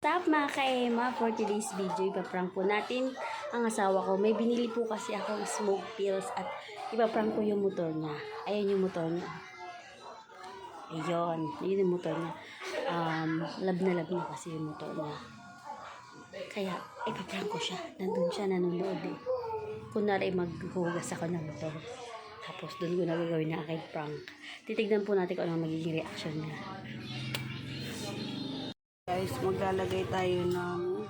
Stop mga ka-Emma, for today's video, ipaprank po natin ang asawa ko. May binili po kasi akong smoke pills at ipaprank ko yung motor niya. Ayan yung motor niya. Ayun, yun yung motor niya. Um, lab na lab na kasi yung motor niya. Kaya, ipaprank ko siya. Nandun siya, nanonood eh. Kunwari, maghuhugas ako ng motor. Tapos, doon ko na gagawin na aking prank. Titignan po natin kung ano magiging reaction niya. Guys, maglalagay tayo ng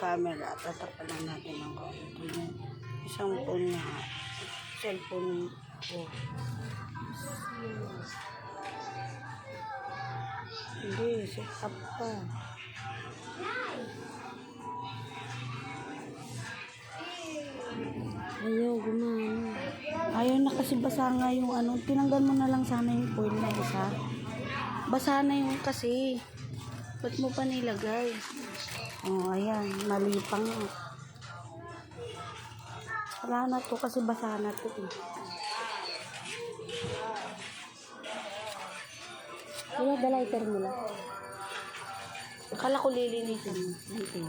camera. Tatapan lang natin ng konti. Isang phone na cellphone ko. Hindi, set up pa. Ayaw, gumano. Ayaw na kasi basa nga yung ano. Tinanggal mo na lang sana yung foil na isa. Basa na yung kasi. Ba't mo pa nilagay? Oh, ayan. Mali pa nga. Wala na to kasi basa na to eh. Wala ba lighter lang? Akala ko lilinisin mo. Hindi.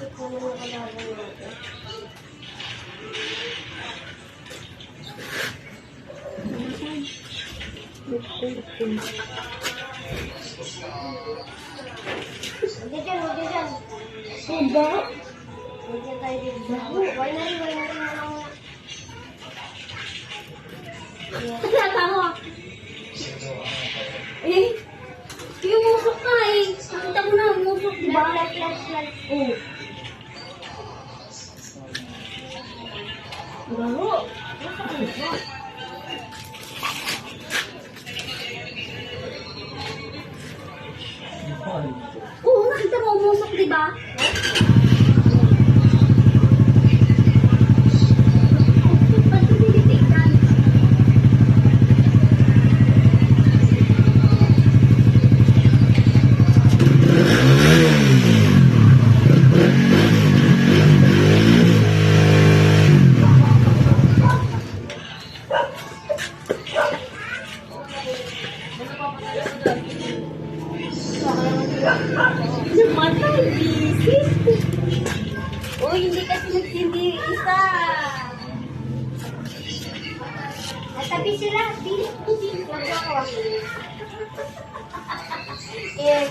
Diba? Huwag dyan tayo dito. Rin, wala na Kaya mo. Eh, yung musok ka eh. Nakita ko na, musok, di ba? Flat, flat, flat. Oo. Oo, nakita mo umusok, di ba? Ba't ko tinitignan? Namatay, bisis. Oh, hindi kasi nagsindi isa. At tabi sila, bilis ko din. Huwag ako. Eh,